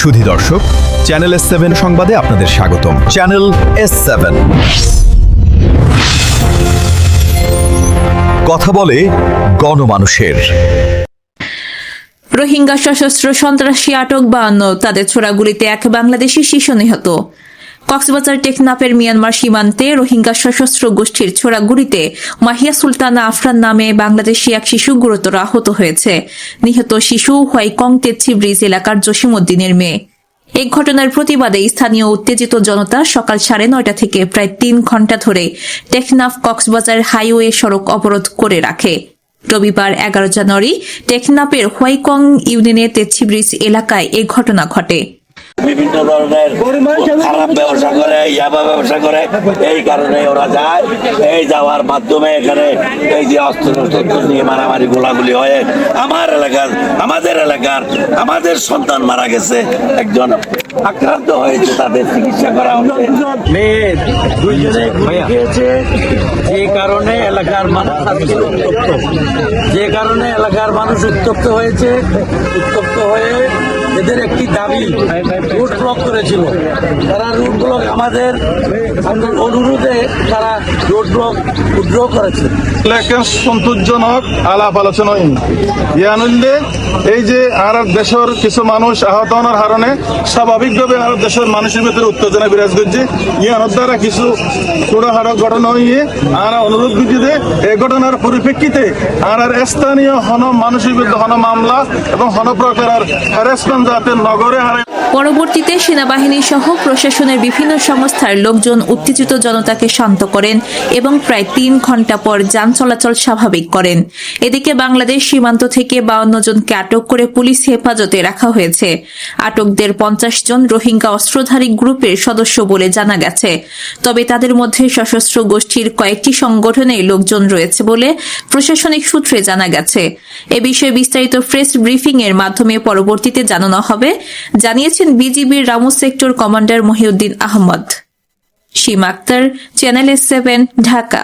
সুধী দর্শক channel S seven সংবাদে আপনাদের স্বাগতম। চ্যানেল এস সেভেন কথা বলে গণমানুষের। রোহিঙ্গা সশস্ত্র সন্ত্রাসী আটক বাহান্ন, তাদের ছোড়া গুলিতে এক বাংলাদেশি শিশু নিহত। কক্সবাজার টেকনাফের মিয়ানমার সীমান্তে রোহিঙ্গা সশস্ত্র গোষ্ঠীর ছোড়া গুলিতে মাহিয়া সুলতানা আফরান নামে বাংলাদেশি এক শিশু গুরুতর আহত হয়েছে। নিহত শিশু হোয়াইকং তেচ্ছি ব্রিজ এলাকার জসিমউদ্দিনের মেয়ে। এই ঘটনার প্রতিবাদে স্থানীয় উত্তেজিত জনতা সকাল সাড়ে নয়টা থেকে প্রায় তিন ঘণ্টা ধরে টেকনাফ কক্সবাজার হাইওয়ে সড়ক অবরোধ করে রাখে। রবিবার এগারো জানুয়ারি টেকনাফের হোয়াইকং ইউনিয়নের তেচ্ছি ব্রিজ এলাকায় এ ঘটনা ঘটে। বিভিন্ন ধরনের খারাপ ব্যবসা করে ইয়াবা ব্যবসা করে এই কারণে ওরা যায়। এই যাওয়ার মাধ্যমে এখানে এই যে অস্ত্র শস্ত্র নিয়ে মারামারি গোলাগুলি হয়ে আমার এলাকার আমাদের এলাকার আমাদের সন্তান মারা গেছে। একজন আক্রান্ত হয়েছে তাদের চিকিৎসা করা হচ্ছে। মেয়ে দুইজনে যে কারণে এলাকার মানুষ উত্তপ্ত। যে কারণে এলাকার মানুষ উত্তপ্ত হয়েছে উত্তপ্ত হয়ে এদের একটি দাবি রুট ব্লক করেছিল। তারা রুট ব্লক আমাদের অনুরোধে তারা রুট ব্লক উদ্রো করেছে। লেখেন সন্তোষজনক আলাপ আলোচনা ইয়ানুল্লে, এই যে আর দেশের কিছু মানুষ আহত হওয়ার কারণে স্বাভাবিকভাবে আর দেশের মানুষের ভিতরে উত্তেজনা বিরাজ করছে। ইয়ানোর দ্বারা কিছু ছোটখাটো ঘটনা হইয়ে আর অনুরোধ যে এই ঘটনার পরিপ্রেক্ষিতে আর স্থানীয় হন মানুষের বিরুদ্ধে হন মামলা এবং হন প্রকার হ্যারাসমেন্ট যাতে নগরে হারে পরবর্তীতে সেনাবাহিনী সহ প্রশাসনের বিভিন্ন সংস্থার লোকজন উত্তেজিত জনতাকে শান্ত করেন এবং প্রায় তিন ঘণ্টা পর যান চলাচল স্বাভাবিক করেন। এদিকে বাংলাদেশ সীমান্ত থেকে বাউন্ন জনকে আটক করে পুলিশ হেফাজতে রাখা হয়েছে। আটকদের পঞ্চাশ জন রোহিঙ্গা অস্ত্রধারী গ্রুপের সদস্য বলে জানা গেছে। তবে তাদের মধ্যে সশস্ত্র গোষ্ঠীর কয়েকটি সংগঠনে লোকজন রয়েছে বলে প্রশাসনিক সূত্রে জানা গেছে। এ বিষয়ে বিস্তারিত প্রেস ব্রিফিং এর মাধ্যমে পরবর্তীতে জানানো হবে জানিয়েছেন বিজিবির রামু সেক্টর কমান্ডার মহিউদ্দিন আহমদ। সীম আক্তার চ্যানেল সেভেন ঢাকা।